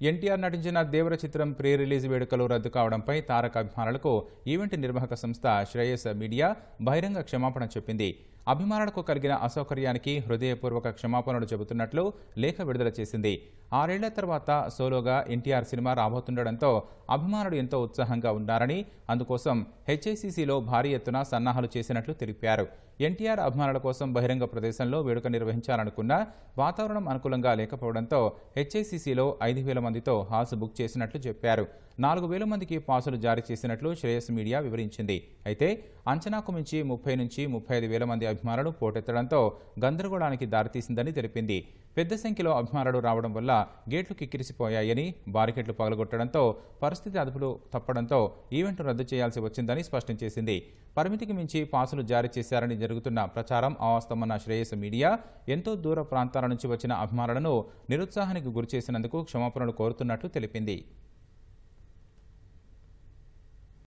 ఎన్టీఆర్ నటించిన దేవర చిత్రం pre release వేడుకలు రద్దు కావడంపై తారక అభిమానులకు ఈవెంట్ నిర్వాహక సంస్థ శ్రేయస్ మీడియా బహిరంగ క్షమాపణ చెప్పింది. అభిమానులకు కలిగిన అసౌకర్యానికి హృదయపూర్వక క్షమాపణలు చెబుతున్నట్లు లేఖ విడుదల చేసింది. ఆరేళ్ళ తర్వాత సోలోగా ఎన్టీఆర్ సినిమా రాబోతుండటంతో అభిమానులు ఎంతో ఉత్సాహంగా ఉన్నారని అందుకోసం హెచ్ఐసిసిలో భారీ ఎత్తున సన్నాహాలు చేసినట్లు తెలిపారు. ఎన్టీఆర్ అభిమానుల కోసం బహిరంగ ప్రదేశంలో వేడుక నిర్వహించాలనుకున్నా వాతావరణం అనుకూలంగా లేకపోవడంతో హెచ్ఐసిసిలో ఐదు వేల మందితో హాల్స్ బుక్ చేసినట్లు చెప్పారు. నాలుగు వేల మందికి పాసులు జారీ చేసినట్లు శ్రేయస్ మీడియా వివరించింది. అయితే అంచనాకు మించి ముప్పై నుంచి ముప్పై ఐదు వేల మంది అభిమానులు పోటెత్తడంతో గందరగోళానికి దారితీసిందని తెలిపింది. పెద్ద సంఖ్యలో అభిమానులు రావడం వల్ల గేట్లు కిక్కిరిసిపోయాయని బారికెట్లు పగలగొట్టడంతో పరిస్థితి అదుపులో తప్పడంతో ఈవెంట్ రద్దు చేయాల్సి వచ్చిందని స్పష్టం చేసింది. పరిమితికి మించి పాసులు జారీ చేశారని జరుగుతున్న ప్రచారం అవాస్తవమన్న శ్రేయస్ మీడియా ఎంతో దూర ప్రాంతాల నుంచి వచ్చిన అభిమానులను నిరుత్సాహానికి గురిచేసినందుకు క్షమాపణలు కోరుతున్నట్లు తెలిపింది.